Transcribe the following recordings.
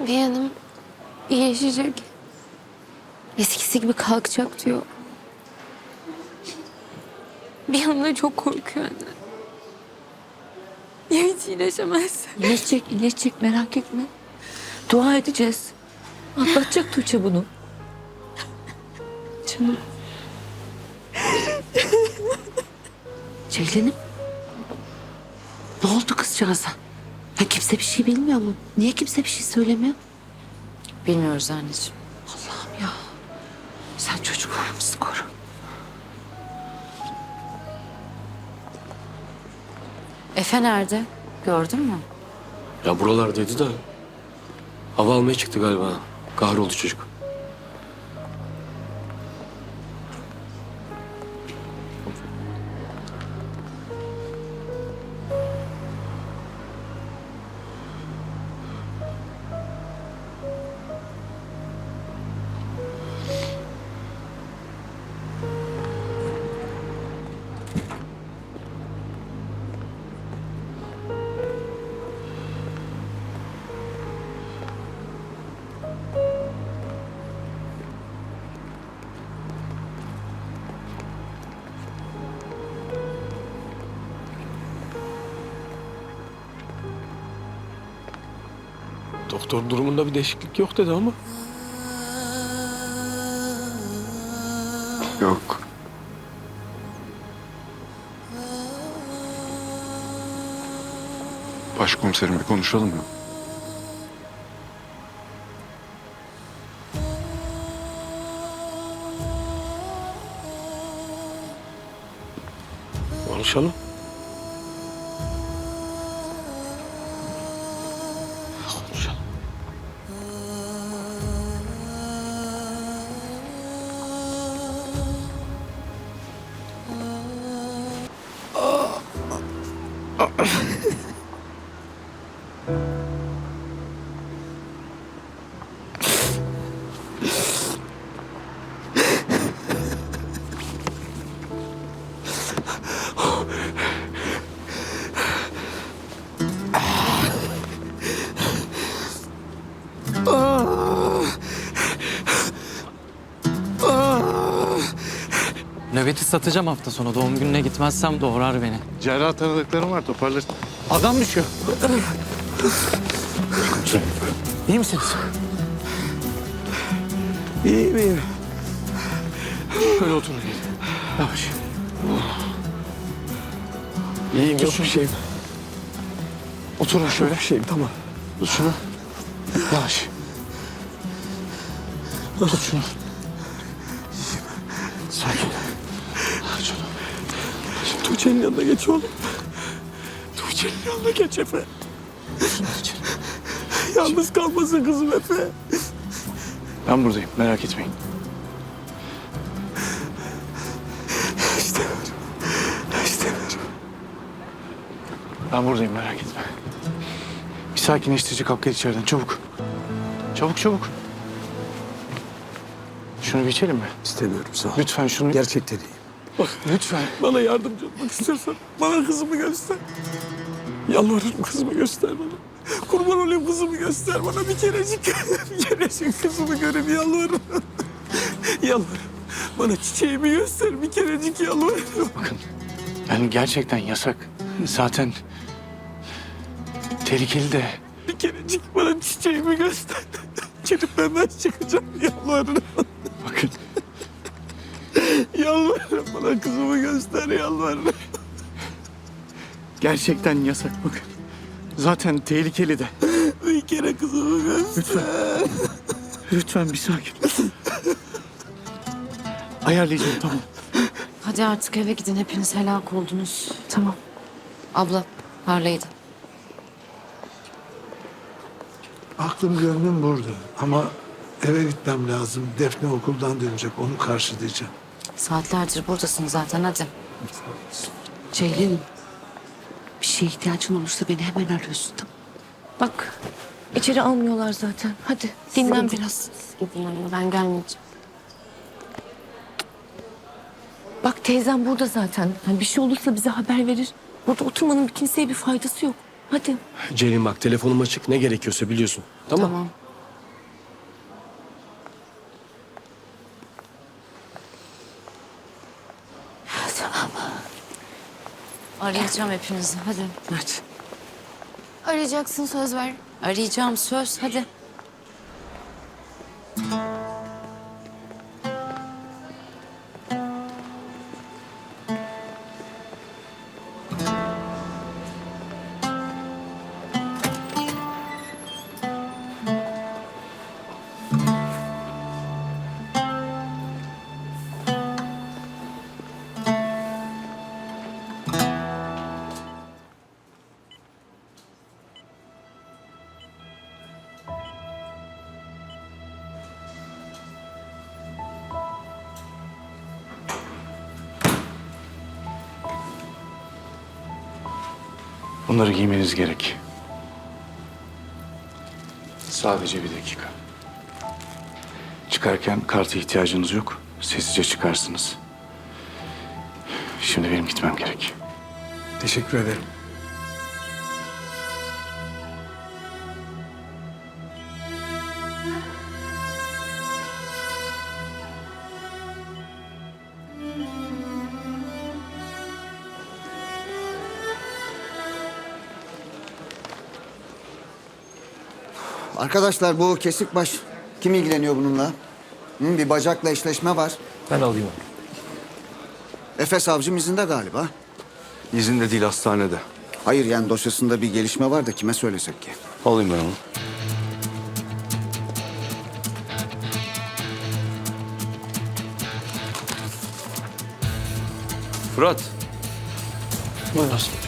Bir yanım iyileşecek. Eskisi gibi kalkacak diyor. Bir yanım da çok korkuyor anne. Ya hiç iyileşemezse? İyileşecek, iyileşecek merak etme. Dua edeceğiz. Atlatacak Tuğçe bunu. Canım. Ceylin'im. Ne oldu kızcağıza? Ya kimse bir şey bilmiyor mu? Niye kimse bir şey söylemiyor? Bilmiyoruz anneciğim. Allah'ım ya. Sen çocuklarımızı koru. Efe nerede? Gördün mü? Ya buralardaydı da hava almaya çıktı galiba. Kahroldu çocuk. Doktor durumunda bir değişiklik yok dedi ama. Yok. Başkomiserim bir konuşalım mı? Konuşalım. Nöbeti satacağım hafta sonu. Doğum gününe gitmezsem doğrar beni. Cerrah tanıdıklarım var toparlar. Adam düşüyor. İyi misiniz? İyi miyim? Şöyle oturun. Yavaş. İyiyim yok bir şeyim. Oturun şöyle. Bir şeyim tamam. Tut şunu. Yavaş. Tut şunu. Tuğçe'nin yanına geç oğlum. Tuğçe'nin yanına geç Efe. Yalnız kalmasın kızım Efe. Ben buradayım merak etmeyin. İstemiyorum. İstemiyorum. Ben buradayım merak etme. Bir sakinleştirici kalk gel içeriden çabuk. Çabuk çabuk. Şunu bir içelim mi? İstemiyorum sağ ol. Lütfen şunu. Gerçekten iyiyim. Bak Lütfen. bana yardımcı olmak istiyorsan bana kızımı göster. Yalvarırım kızımı göster bana. Kurban olayım kızımı göster bana bir kerecik. bir kerecik kızımı göreyim yalvarırım. yalvarırım. Bana çiçeğimi göster bir kerecik yalvarırım. Bakın yani gerçekten yasak. Zaten tehlikeli de. Bir kerecik bana çiçeğimi göster. Çocuklardan çıkacağım yalvarırım. Bakın Yalvarırım bana kızımı göster yalvarırım. gerçekten yasak bakın. Zaten tehlikeli de. Bir kere kızımı göster. Lütfen. Lütfen bir sakin. Ayarlayacağım tamam. Hadi artık eve gidin. Hepiniz helak oldunuz. Tamam. Abla, parlaydı. Aklım gönlüm burada ama eve gitmem lazım. Defne okuldan dönecek, onu karşılayacağım. Saatlerdir buradasın zaten hadi. Ceylin. Bir şeye ihtiyacın olursa beni hemen arıyorsun tamam Bak içeri almıyorlar zaten. Hadi dinlen biraz. Gidin anne ben gelmeyeceğim. Bak teyzem burada zaten. Hani bir şey olursa bize haber verir. Burada oturmanın kimseye bir faydası yok. Hadi. Ceylin bak telefonum açık ne gerekiyorsa biliyorsun. Tamam. Tamam. Arayacağım hepinizi. Hadi. Hadi. Arayacaksın söz ver. Arayacağım söz. Hadi. Bunları giymeniz gerek. Sadece bir dakika. Çıkarken karta ihtiyacınız yok. Sessizce çıkarsınız. Şimdi benim gitmem gerek. Teşekkür ederim. Arkadaşlar bu kesik baş kim ilgileniyor bununla? Hı, bir bacakla eşleşme var. Ben alayım. Efe savcım izinde galiba. İzinde değil hastanede. Hayır yani dosyasında bir gelişme var da kime söylesek ki? Alayım ben onu. Fırat. Buyurun.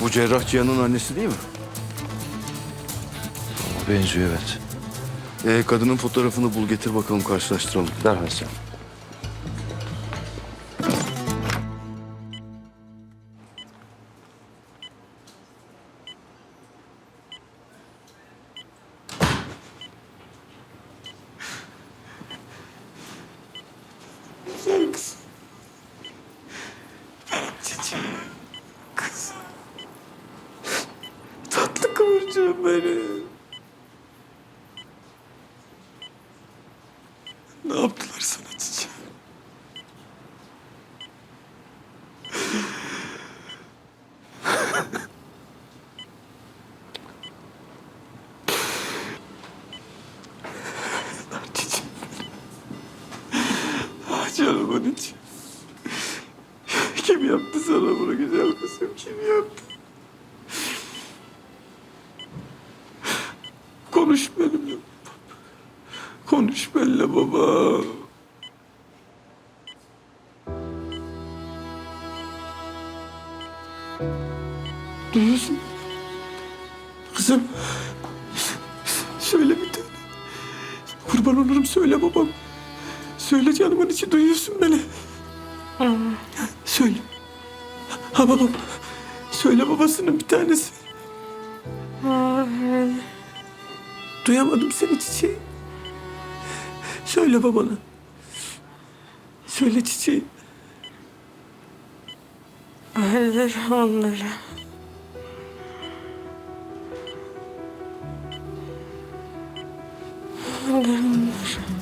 Bu cerrah Cihan'ın annesi değil mi? Benziyor evet. Ee, kadının fotoğrafını bul getir bakalım karşılaştıralım. Derhal sen. Konuş benimle. Konuş benimle baba. Duyuyorsun mu? Kızım. Söyle bir tane. Kurban olurum söyle babam. Söyle canımın içi duyuyorsun beni. Söyle. Ha babam. Söyle babasının bir tanesi. Duyamadım seni çiçeğim. Söyle babana. Söyle çiçeğim. Öldür onları. Öldür onları.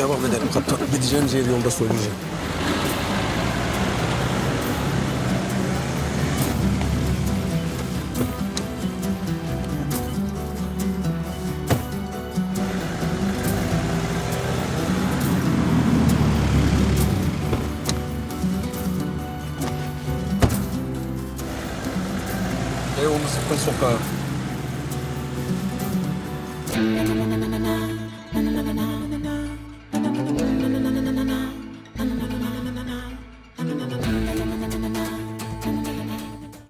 devam edelim kaptan. Gideceğimiz yeri yolda söyleyeceğim. Beyoğlu Sıkın Sokağı.